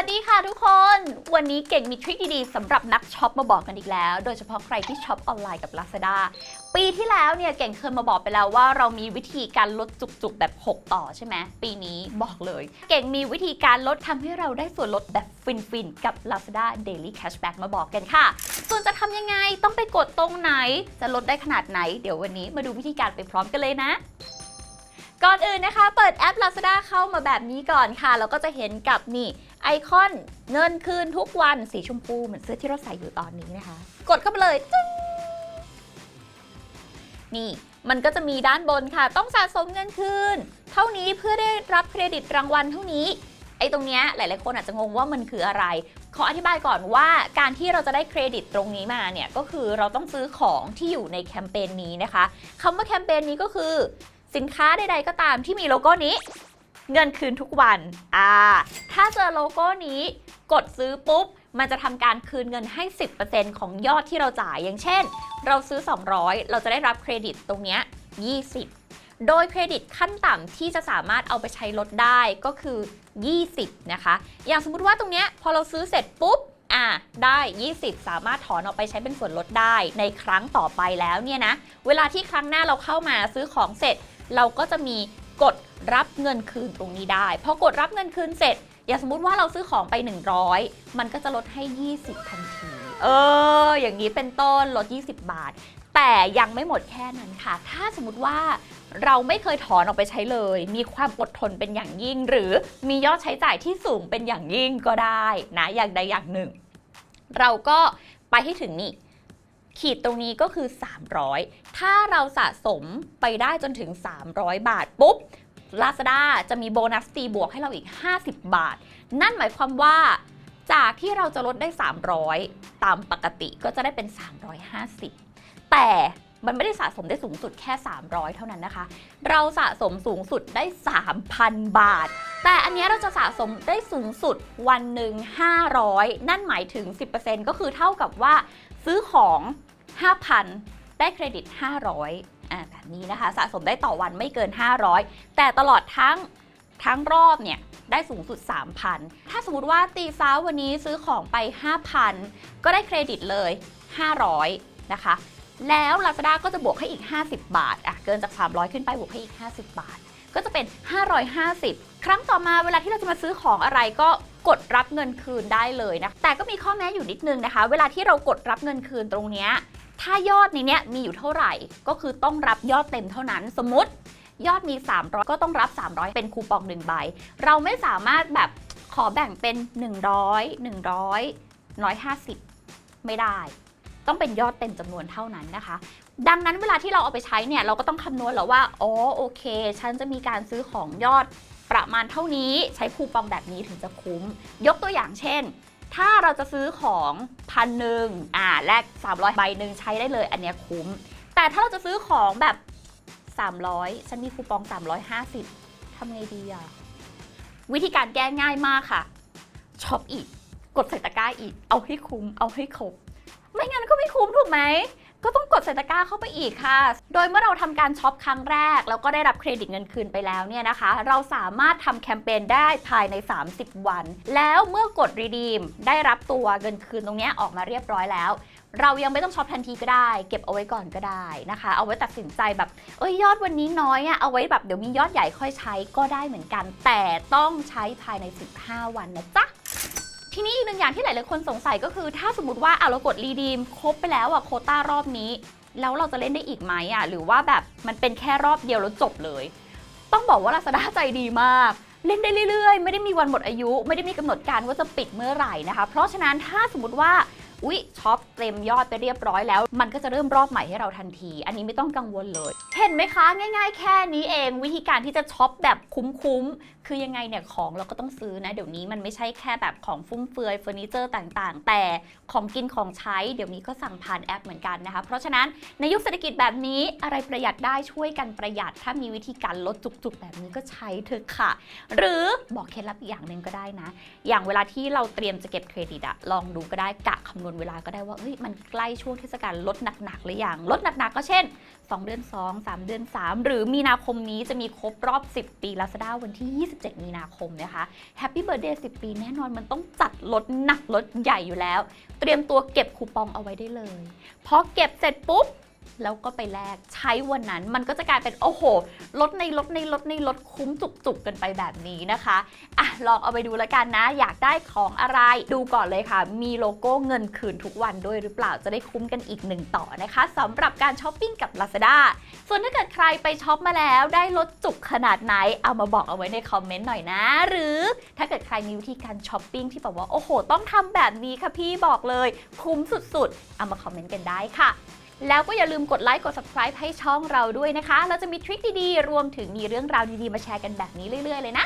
วัสดีค่ะทุกคน วันนี้เก่งมีทริคดีๆสำหรับนักช็อปมาบอกกันอีกแล้ว โดยเฉพาะใครที่ช็อปออนไลน์กับ Lazada ปีที่แล้วเนี่ยเก่งเคยมาบอกไปแล้วว่าเรามีวิธีการลดจุกๆแบบ 6 ต่อใช่ไหมปีนี้บอกเลย เก่งมีวิธีการลดทำให้เราได้ส่วนลดแบบฟินๆ กับ Lazada Daily Cashback มาบอกกันค่ะ ส่วนจะทำยังไงต้องไปกดตรงไหน จะลดได้ขนาดไหน เดี๋ยววันนี้มาดูวิธีการไปพร้อมกันเลยนะก่อนอื่นนะคะ เปิดแอป Lazada เข้ามาแบบนี้ก่อนค่ะ แล้วก็จะเห็นกับนี่ ไอคอนเงินคืนทุกวันสีชมพูเหมือนเสื้อที่เราใส่อยู่ตอนนี้นะคะ กดเข้าไปเลยจึ๊งนี่มันก็จะมีด้านบนค่ะ ต้องสะสมเงินคืน เท่านี้เพื่อได้รับเครดิตรางวัลเท่านี้ไอ้ตรงเนี้ยหลาย ๆ คนอาจจะงงว่ามันคืออะไร ขออธิบายก่อนว่าการที่เราจะได้เครดิตตรงนี้มาเนี่ยก็คือเราต้องซื้อของที่อยู่ในแคมเปญนี้นะคะคำว่าแคมเปญนี้ก็คือ สินค้าใด ๆ ก็ตามที่มีโลโก้นี้ เงินคืนทุกวันอ่าถ้าเจอโลโก้นี้กดซื้อปุ๊บ มันจะทำการคืนเงินให้ 10%ของยอดที่เราจ่าย อย่างเช่น เราซื้อ 200 เราจะได้รับเครดิตตรงเนี้ย20 โดยเครดิตขั้นต่ำที่จะสามารถเอาไปใช้ลดได้ก็คือ 20 นะคะ อย่างสมมติว่าตรงเนี้ยพอเราซื้อเสร็จปุ๊บ อ่า ได้ 20 สามารถถอนออกไปใช้เป็นส่วนลดได้ในครั้งต่อไปแล้วเนี่ยนะ เวลาที่ครั้งหน้าเราเข้ามาซื้อของเสร็จ เราก็จะมี กดรับเงินคืนตรงนี้ได้พอกดรับเงินคืนเสร็จ อย่างสมมติว่าเราซื้อของไป 100 มันก็จะลดให้ 20 ทันที เออ อย่างนี้เป็นต้นลด 20 บาท แต่ยังไม่หมดแค่นั้นค่ะ ถ้าสมมติว่าเราไม่เคยถอนออกไปใช้เลย มีความอดทนเป็นอย่างยิ่ง หรือมียอดใช้จ่ายที่สูงเป็นอย่างยิ่งก็ได้นะอย่างใดอย่างหนึ่ง เราก็ไปให้ถึงนี่ ขีดตรงนี้ก็คือ 300 ถ้าเราสะสมไปได้จนถึง 300 บาทปุ๊บ Lazada จะมีโบนัสตีบวกให้เราอีก 50 บาท นั่นหมายความว่าจากที่เราจะลดได้ 300 ตามปกติก็จะได้เป็น 350 แต่มันไม่ได้สะสมได้สูงสุดแค่ 300 เท่านั้นนะคะ เราสะสมสูงสุดได้ 3,000 บาท แต่อันนี้เราจะสะสมได้สูงสุดวันหนึ่ง500 นั่นหมายถึง 10%ก็คือเท่ากับว่า ซื้อของ 5,000 ได้เครดิต 500อ่าแบบนี้นะคะ สะสมได้ต่อวันไม่เกิน 500 แต่ตลอดทั้งทั้งรอบเนี่ยได้สูงสุด 3,000 ถ้าสมมติว่าตีซ้าวันนี้ซื้อของไป 5,000 ก็ได้เครดิตเลย 500 นะคะ แล้ว Lazada ก็จะบวกให้อีก 50 บาทอะเกินจาก 300 ขึ้นไปบวกให้อีก 50 บาท ก็จะเป็น 550 ครั้งต่อมาเวลาที่เราจะมาซื้อของอะไรก็ กดรับเงินคืนได้เลยนะ แต่ก็มีข้อแม้อยู่นิดนึงนะคะ เวลาที่เรากดรับเงินคืนตรงนี้ ถ้ายอดในนี้มีอยู่เท่าไหร่ ก็คือต้องรับยอดเต็มเท่านั้น สมมติยอดมี 300 ก็ต้องรับ 300 เป็นคูปอง1ใบ เราไม่สามารถแบบขอแบ่งเป็น 100 100 150 ไม่ได้ ต้องเป็นยอดเต็มจำนวนเท่านั้นนะคะ ดังนั้นเวลาที่เราเอาไปใช้เนี่ย เราก็ต้องคำนวณแล้วว่า อ๋อ โอเค ฉันจะมีการซื้อของยอด ประมาณเท่านี้ใช้คูปองแบบนี้ถึงจะคุ้ม ยกตัวอย่างเช่น ถ้าเราจะซื้อของพันหนึ่งอ่าแลก300 ใบหนึ่งใช้ได้เลย อันเนี้ยคุ้ม แต่ถ้าเราจะซื้อของแบบ 300 ฉันมีคูปอง 350 ทำไงดีอะวิธีการแก้ง่ายมากค่ะช็อปอีก กดใส่ตะกร้าอีก เอาให้คุ้ม เอาให้ครบ ไม่งั้นก็ไม่คุ้มถูกไหม ก็ต้องกดใส่ตะกร้าเข้าไปอีกค่ะ โดยเมื่อเราทำการช็อปครั้งแรก แล้วก็ได้รับเครดิตเงินคืนไปแล้วเนี่ยนะคะ เราสามารถทำแคมเปญได้ภายใน 30 วัน แล้วเมื่อกดรีดีมได้รับตัวเงินคืนตรงนี้ออกมาเรียบร้อยแล้ว เรายังไม่ต้องช็อปทันทีก็ได้ เก็บเอาไว้ก่อนก็ได้นะคะ เอาไว้ตัดสินใจแบบเอ้ยยอดวันนี้น้อยอะเอาไว้แบบเดี๋ยวมียอดใหญ่ค่อยใช้ก็ได้เหมือนกัน แต่ต้องใช้ภายใน 15 วันนะจ๊ะ ทีนี้อีกหนึ่งอย่างที่หลายๆคนสงสัยก็คือ ถ้าสมมติว่าอะเรากดรีดีมครบไปแล้วอะโคต้ารอบนี้ แล้วเราจะเล่นได้อีกไหมอะหรือว่าแบบมันเป็นแค่รอบเดียวแล้วจบเลย ต้องบอกว่าลาซาด้าใจดีมากเล่นได้เรื่อยๆ ไม่ได้มีวันหมดอายุ ไม่ได้มีกำหนดการว่าจะปิดเมื่อไหร่นะคะ เพราะฉะนั้นถ้าสมมติว่า อุ๊ยช็อปเต็มยอดไปเรียบร้อยแล้ว มันก็จะเริ่มรอบใหม่ให้เราทันที อันนี้ไม่ต้องกังวลเลย เห็นไหมคะ ง่ายๆ แค่นี้เอง วิธีการที่จะช็อปแบบคุ้มๆ คือยังไงเนี่ยของเราก็ต้องซื้อนะ เดี๋ยวนี้มันไม่ใช่แค่แบบของฟุ่มเฟือยเฟอร์นิเจอร์ต่างๆ แต่ของกินของใช้ เดี๋ยวนี้ก็สั่งผ่านแอปเหมือนกันนะคะ เพราะฉะนั้นในยุคเศรษฐกิจแบบนี้อะไรประหยัดได้ช่วยกันประหยัด ถ้ามีวิธีการลดจุกๆ แบบนี้ก็ใช้เถอะค่ะ หรือบอกเคล็ดลับอีกอย่างหนึ่งก็ได้นะ อย่างเวลาที่เราเตรียมจะเก็บเครดิตอะลองดูก็ได้กะคำนวณนวนเวลาก็ได้ว่าเฮ้ยมันใกล้ช่วงเทศกาลลดหนักๆหรือยังลดหนักๆก็เช่น 2 เดือน 2 3 เดือน 3 หรือมีนาคมนี้จะมีครบรอบ 10 ปี Lazada วันที่ 27 มีนาคมนะคะ Happy Birthday 10 ปีแน่นอนมันต้องจัดลดหนักลดใหญ่อยู่แล้ว เตรียมตัวเก็บคูปองเอาไว้ได้เลยพอเก็บเสร็จปุ๊บ แล้วก็ไปแลกใช้วันนั้นมันก็จะกลายเป็นโอ้โหลดในลดในลดในลดคุ้มจุกๆกันไปแบบนี้นะคะอะลองเอาไปดูแล้วกันนะ อยากได้ของอะไรดูก่อนเลยค่ะ มีโลโก้เงินคืนทุกวันด้วยหรือเปล่าจะได้คุ้มกันอีกหนึ่งต่อนะคะสำหรับการช้อปปิ้งกับ Lazada ส่วนถ้าเกิดใครไปช็อปมาแล้วได้ลดจุกขนาดไหน เอามาบอกเอาไว้ในคอมเมนต์หน่อยนะ หรือถ้าเกิดใครมีวิธีการช้อปปิ้งที่แบบว่าโอ้โห ต้องทำแบบนี้ค่ะพี่บอกเลย คุ้มสุดๆ เอามาคอมเมนต์กันได้ค่ะ แล้วก็อย่าลืมกดไลค์กด subscribe ให้ช่องเราด้วยนะคะ เราจะมีทริคดีๆ รวมถึงมีเรื่องราวดีๆ มาแชร์กันแบบนี้เรื่อยๆ เลยนะ